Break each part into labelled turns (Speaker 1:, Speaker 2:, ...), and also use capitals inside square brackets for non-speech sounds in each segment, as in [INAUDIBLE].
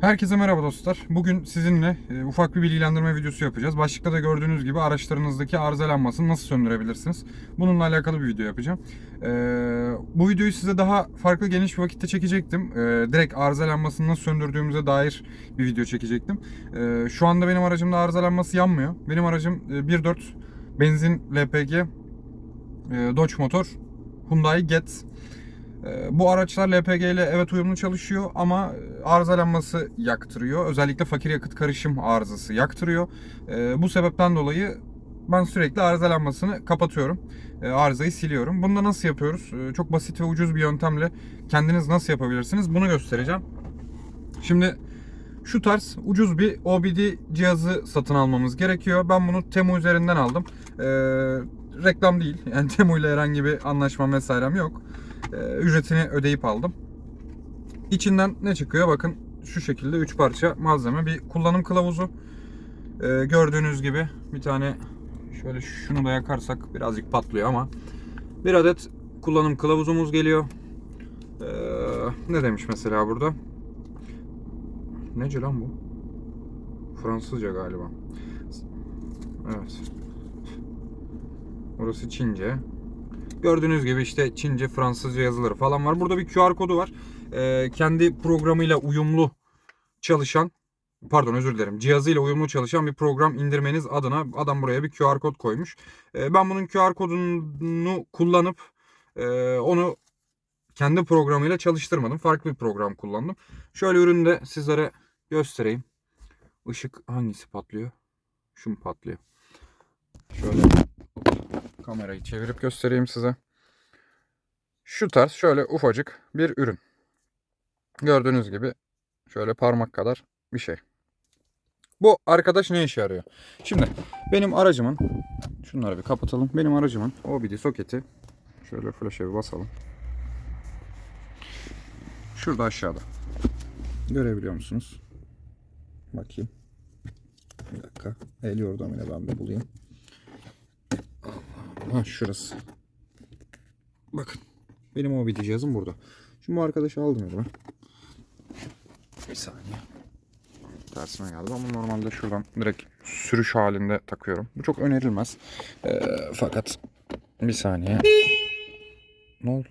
Speaker 1: Herkese merhaba dostlar. Bugün sizinle e, ufak bir bilgilendirme videosu yapacağız. Başlıkta da gördüğünüz gibi araçlarınızdaki arızalanmasını nasıl söndürebilirsiniz? Bununla alakalı bir video yapacağım. E, bu videoyu size daha farklı geniş bir vakitte çekecektim. E, direkt arızalanmasını nasıl söndürdüğümüze dair bir video çekecektim. E, şu anda benim aracımda arızalanması yanmıyor. Benim aracım e, 1.4 benzin LPG e, Dodge motor Hyundai Getz. Ee, Bu araçlar LPG ile evet uyumlu çalışıyor ama e, arızalanması yaktırıyor. Özellikle fakir yakıt karışım arızası yaktırıyor. Ee, Bu sebepten dolayı ben sürekli arızalanmasını kapatıyorum. Ee, Arızayı siliyorum. Bunu da nasıl yapıyoruz? Çok basit ve ucuz bir yöntemle kendiniz nasıl yapabilirsiniz? Bunu göstereceğim. Şimdi şu tarz ucuz bir OBD cihazı satın almamız gerekiyor. Ben bunu Temu üzerinden aldım. Ee, reklam değil. [LAUGHS] Yani Temu ile herhangi bir anlaşma vesairem yok. Ee, ücretini ödeyip aldım. İçinden ne çıkıyor? Bakın şu şekilde 3 parça malzeme. Bir kullanım kılavuzu. Ee, gördüğünüz gibi bir tane şöyle şunu da yakarsak birazcık patlıyor ama bir adet kullanım kılavuzumuz geliyor. Ee, ne demiş mesela burada? Nece lan bu? Fransızca galiba. Evet. Burası Çince. Gördüğünüz gibi işte Çince, Fransızca yazıları falan var. Burada bir QR kodu var. Ee, kendi programıyla uyumlu çalışan, pardon özür dilerim, cihazıyla uyumlu çalışan bir program indirmeniz adına adam buraya bir QR kod koymuş. Ee, ben bunun QR kodunu kullanıp e, onu kendi programıyla çalıştırmadım. Farklı bir program kullandım. Şöyle ürünü de sizlere göstereyim. Işık hangisi patlıyor? Şu mu patlıyor? Şöyle kamerayı çevirip göstereyim size. Şu tarz şöyle ufacık bir ürün. Gördüğünüz gibi şöyle parmak kadar bir şey. Bu arkadaş ne işe yarıyor? Şimdi benim aracımın şunları bir kapatalım. Benim aracımın OBD soketi şöyle flash'a bir basalım. Şurada aşağıda. Görebiliyor musunuz? Bakayım. Bir dakika. El yordamıyla ben bir bulayım. Ha şurası. Bakın. Benim OBD cihazım burada. Şimdi bu arkadaşı aldım elime. Bir saniye. Tersine geldim ama normalde şuradan direkt sürüş halinde takıyorum. Bu çok önerilmez. Ee, fakat bir saniye. Ne oldu?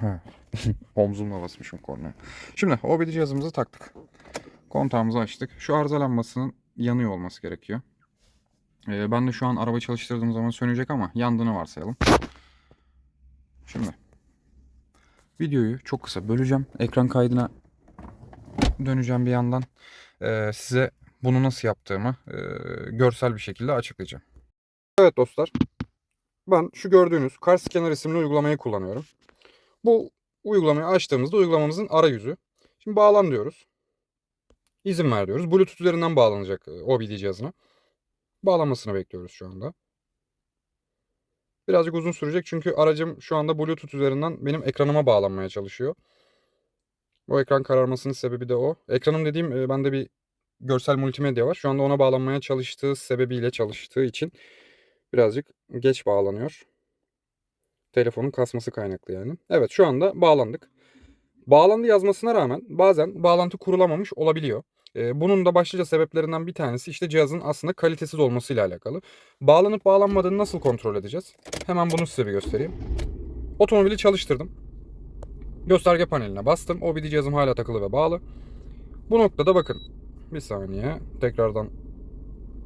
Speaker 1: Ha. [LAUGHS] Omzumla basmışım kornaya. Şimdi OBD cihazımızı taktık. Kontağımızı açtık. Şu arızalanmasının yanıyor olması gerekiyor. Ee, ben de şu an araba çalıştırdığım zaman sönecek ama yandığını varsayalım. Şimdi videoyu çok kısa böleceğim. Ekran kaydına döneceğim bir yandan. Ee, size bunu nasıl yaptığımı e, görsel bir şekilde açıklayacağım. Evet dostlar. Ben şu gördüğünüz Car Scanner isimli uygulamayı kullanıyorum. Bu uygulamayı açtığımızda uygulamamızın arayüzü. Şimdi bağlan diyoruz. İzin ver diyoruz. Bluetooth üzerinden bağlanacak e, OBD cihazına. Bağlanmasını bekliyoruz şu anda. Birazcık uzun sürecek çünkü aracım şu anda Bluetooth üzerinden benim ekranıma bağlanmaya çalışıyor. O ekran kararmasının sebebi de o. Ekranım dediğim e, bende bir görsel multimedya var. Şu anda ona bağlanmaya çalıştığı sebebiyle çalıştığı için birazcık geç bağlanıyor. Telefonun kasması kaynaklı yani. Evet şu anda bağlandık. Bağlandı yazmasına rağmen bazen bağlantı kurulamamış olabiliyor. Bunun da başlıca sebeplerinden bir tanesi işte cihazın aslında kalitesiz olmasıyla alakalı. Bağlanıp bağlanmadığını nasıl kontrol edeceğiz? Hemen bunu size bir göstereyim. Otomobili çalıştırdım. Gösterge paneline bastım. OBD cihazım hala takılı ve bağlı. Bu noktada bakın. Bir saniye. Tekrardan.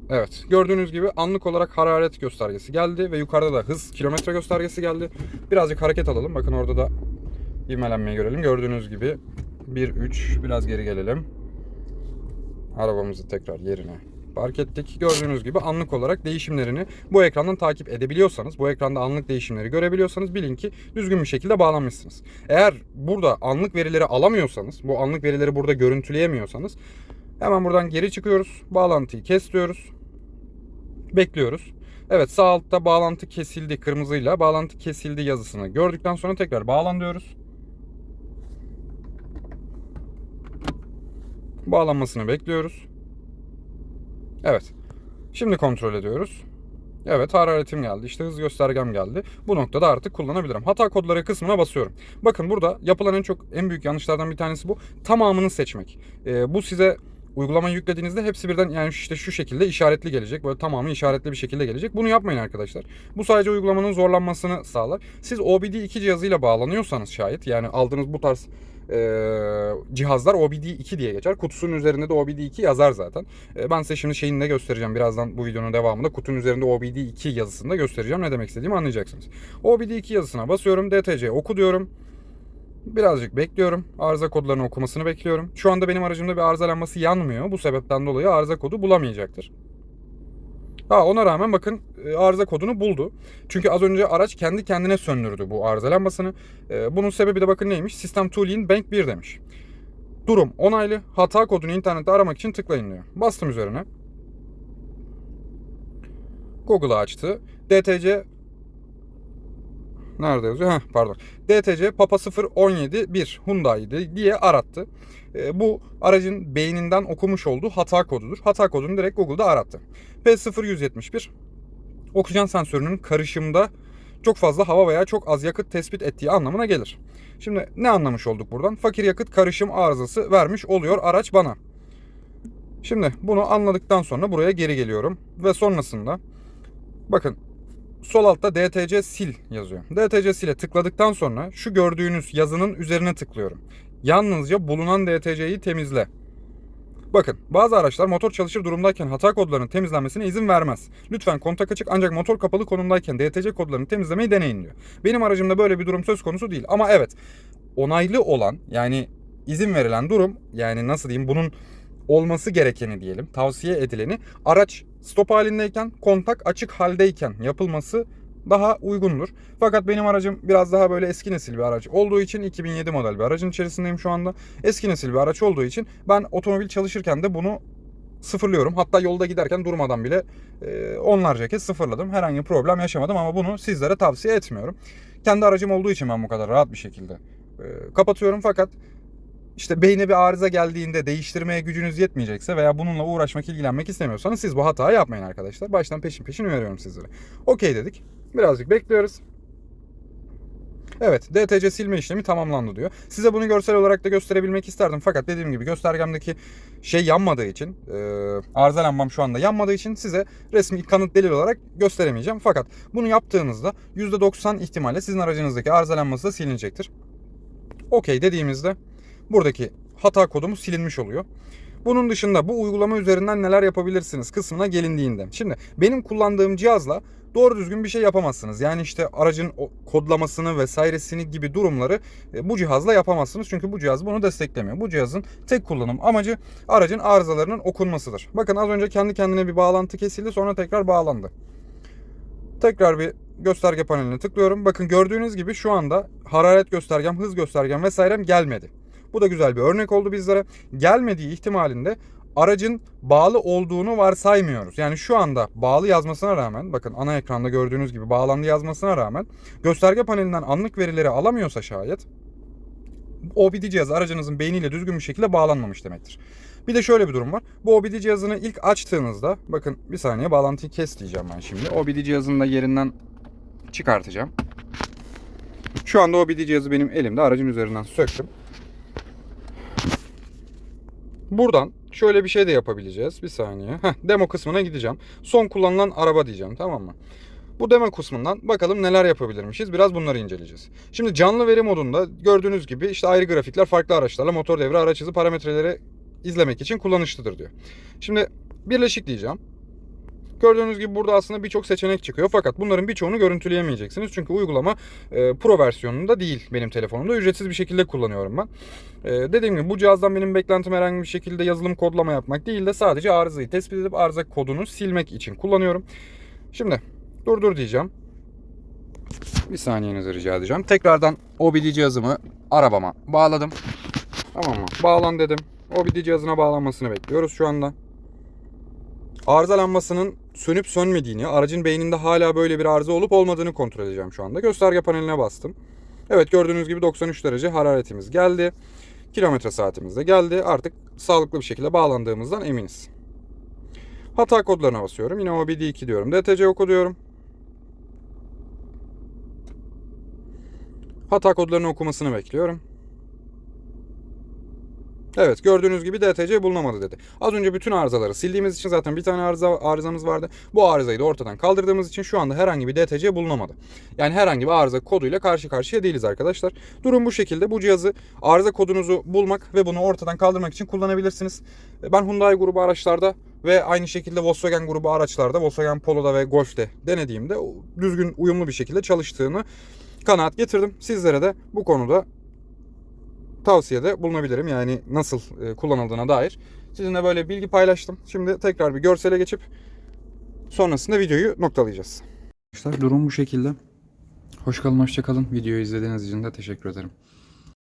Speaker 1: Evet. Gördüğünüz gibi anlık olarak hararet göstergesi geldi ve yukarıda da hız kilometre göstergesi geldi. Birazcık hareket alalım. Bakın orada da ivmelenmeyi görelim. Gördüğünüz gibi 1-3 biraz geri gelelim. Arabamızı tekrar yerine park ettik. Gördüğünüz gibi anlık olarak değişimlerini bu ekrandan takip edebiliyorsanız, bu ekranda anlık değişimleri görebiliyorsanız bilin ki düzgün bir şekilde bağlanmışsınız. Eğer burada anlık verileri alamıyorsanız, bu anlık verileri burada görüntüleyemiyorsanız hemen buradan geri çıkıyoruz. Bağlantıyı kes diyoruz. Bekliyoruz. Evet sağ altta bağlantı kesildi kırmızıyla bağlantı kesildi yazısını gördükten sonra tekrar bağlan diyoruz. Bağlanmasını bekliyoruz. Evet. Şimdi kontrol ediyoruz. Evet hararetim geldi. İşte hız göstergem geldi. Bu noktada artık kullanabilirim. Hata kodları kısmına basıyorum. Bakın burada yapılan en çok en büyük yanlışlardan bir tanesi bu. Tamamını seçmek. Ee, bu size uygulamayı yüklediğinizde hepsi birden yani işte şu şekilde işaretli gelecek. Böyle tamamı işaretli bir şekilde gelecek. Bunu yapmayın arkadaşlar. Bu sadece uygulamanın zorlanmasını sağlar. Siz OBD2 cihazıyla bağlanıyorsanız şayet yani aldığınız bu tarz e, cihazlar OBD2 diye geçer. Kutusunun üzerinde de OBD2 yazar zaten. E, ben size şimdi şeyini de göstereceğim. Birazdan bu videonun devamında kutunun üzerinde OBD2 yazısını da göstereceğim. Ne demek istediğimi anlayacaksınız. OBD2 yazısına basıyorum. DTC oku diyorum. Birazcık bekliyorum. Arıza kodlarını okumasını bekliyorum. Şu anda benim aracımda bir arıza lambası yanmıyor. Bu sebepten dolayı arıza kodu bulamayacaktır. Ha ona rağmen bakın e, arıza kodunu buldu. Çünkü az önce araç kendi kendine söndürdü bu arıza lambasını. E, Bunun sebebi de bakın neymiş? Sistem Tooling Bank 1 demiş. Durum onaylı. Hata kodunu internette aramak için tıklayın diyor. Bastım üzerine. Google'ı açtı. DTC Nerede yazıyor? Heh, pardon. DTC Papa 017 1 Hyundai diye arattı. E, bu aracın beyninden okumuş olduğu hata kodudur. Hata kodunu direkt Google'da arattı. P0171 oksijen sensörünün karışımda çok fazla hava veya çok az yakıt tespit ettiği anlamına gelir. Şimdi ne anlamış olduk buradan? Fakir yakıt karışım arızası vermiş oluyor araç bana. Şimdi bunu anladıktan sonra buraya geri geliyorum ve sonrasında bakın sol altta DTC sil yazıyor. DTC sile tıkladıktan sonra şu gördüğünüz yazının üzerine tıklıyorum. Yalnızca bulunan DTC'yi temizle. Bakın bazı araçlar motor çalışır durumdayken hata kodlarının temizlenmesine izin vermez. Lütfen kontak açık ancak motor kapalı konumdayken DTC kodlarını temizlemeyi deneyin diyor. Benim aracımda böyle bir durum söz konusu değil. Ama evet onaylı olan yani izin verilen durum yani nasıl diyeyim bunun olması gerekeni diyelim tavsiye edileni araç stop halindeyken kontak açık haldeyken yapılması daha uygundur. Fakat benim aracım biraz daha böyle eski nesil bir araç olduğu için 2007 model bir aracın içerisindeyim şu anda. Eski nesil bir araç olduğu için ben otomobil çalışırken de bunu sıfırlıyorum. Hatta yolda giderken durmadan bile e, onlarca kez sıfırladım. Herhangi bir problem yaşamadım ama bunu sizlere tavsiye etmiyorum. Kendi aracım olduğu için ben bu kadar rahat bir şekilde e, kapatıyorum fakat işte beyne bir arıza geldiğinde değiştirmeye gücünüz yetmeyecekse veya bununla uğraşmak, ilgilenmek istemiyorsanız siz bu hatayı yapmayın arkadaşlar. Baştan peşin peşin uyarıyorum sizlere. Okey dedik. Birazcık bekliyoruz. Evet DTC silme işlemi tamamlandı diyor. Size bunu görsel olarak da gösterebilmek isterdim. Fakat dediğim gibi göstergemdeki şey yanmadığı için e, arıza lambam şu anda yanmadığı için size resmi kanıt delil olarak gösteremeyeceğim. Fakat bunu yaptığınızda %90 ihtimalle sizin aracınızdaki arıza lambası da silinecektir. Okey dediğimizde buradaki hata kodumuz silinmiş oluyor. Bunun dışında bu uygulama üzerinden neler yapabilirsiniz kısmına gelindiğinde. Şimdi benim kullandığım cihazla doğru düzgün bir şey yapamazsınız. Yani işte aracın kodlamasını vesairesini gibi durumları e, bu cihazla yapamazsınız. Çünkü bu cihaz bunu desteklemiyor. Bu cihazın tek kullanım amacı aracın arızalarının okunmasıdır. Bakın az önce kendi kendine bir bağlantı kesildi sonra tekrar bağlandı. Tekrar bir gösterge paneline tıklıyorum. Bakın gördüğünüz gibi şu anda hararet göstergem, hız göstergem vesairem gelmedi. Bu da güzel bir örnek oldu bizlere. Gelmediği ihtimalinde aracın bağlı olduğunu varsaymıyoruz. Yani şu anda bağlı yazmasına rağmen bakın ana ekranda gördüğünüz gibi bağlandı yazmasına rağmen gösterge panelinden anlık verileri alamıyorsa şayet OBD cihazı aracınızın beyniyle düzgün bir şekilde bağlanmamış demektir. Bir de şöyle bir durum var. Bu OBD cihazını ilk açtığınızda bakın bir saniye bağlantıyı kes diyeceğim ben şimdi. OBD cihazını da yerinden çıkartacağım. Şu anda OBD cihazı benim elimde aracın üzerinden söktüm. Buradan şöyle bir şey de yapabileceğiz. Bir saniye. Heh, demo kısmına gideceğim. Son kullanılan araba diyeceğim tamam mı? Bu demo kısmından bakalım neler yapabilirmişiz. Biraz bunları inceleyeceğiz. Şimdi canlı veri modunda gördüğünüz gibi işte ayrı grafikler farklı araçlarla motor devre araç hızı parametreleri izlemek için kullanışlıdır diyor. Şimdi birleşik diyeceğim. Gördüğünüz gibi burada aslında birçok seçenek çıkıyor. Fakat bunların birçoğunu görüntüleyemeyeceksiniz. Çünkü uygulama e, Pro versiyonunda değil benim telefonumda. Ücretsiz bir şekilde kullanıyorum ben. E, dediğim gibi bu cihazdan benim beklentim herhangi bir şekilde yazılım kodlama yapmak değil de sadece arızayı tespit edip arıza kodunu silmek için kullanıyorum. Şimdi durdur diyeceğim. Bir saniyenizi rica edeceğim. Tekrardan OBD cihazımı arabama bağladım. Tamam mı? Bağlan dedim. OBD cihazına bağlanmasını bekliyoruz şu anda. Arıza lambasının sönüp sönmediğini, aracın beyninde hala böyle bir arıza olup olmadığını kontrol edeceğim şu anda. Gösterge paneline bastım. Evet gördüğünüz gibi 93 derece hararetimiz geldi. Kilometre saatimiz de geldi. Artık sağlıklı bir şekilde bağlandığımızdan eminiz. Hata kodlarına basıyorum. Yine OBD2 diyorum. DTC oku diyorum. Hata kodlarını okumasını bekliyorum. Evet gördüğünüz gibi DTC bulunamadı dedi. Az önce bütün arızaları sildiğimiz için zaten bir tane arıza arızamız vardı. Bu arızayı da ortadan kaldırdığımız için şu anda herhangi bir DTC bulunamadı. Yani herhangi bir arıza koduyla karşı karşıya değiliz arkadaşlar. Durum bu şekilde. Bu cihazı arıza kodunuzu bulmak ve bunu ortadan kaldırmak için kullanabilirsiniz. Ben Hyundai grubu araçlarda ve aynı şekilde Volkswagen grubu araçlarda, Volkswagen Polo'da ve Golf'te denediğimde düzgün uyumlu bir şekilde çalıştığını kanaat getirdim. Sizlere de bu konuda tavsiyede bulunabilirim. Yani nasıl e, kullanıldığına dair. Sizinle böyle bilgi paylaştım. Şimdi tekrar bir görsele geçip sonrasında videoyu noktalayacağız. Arkadaşlar durum bu şekilde. Hoş kalın, hoşça kalın. Videoyu izlediğiniz için de teşekkür ederim.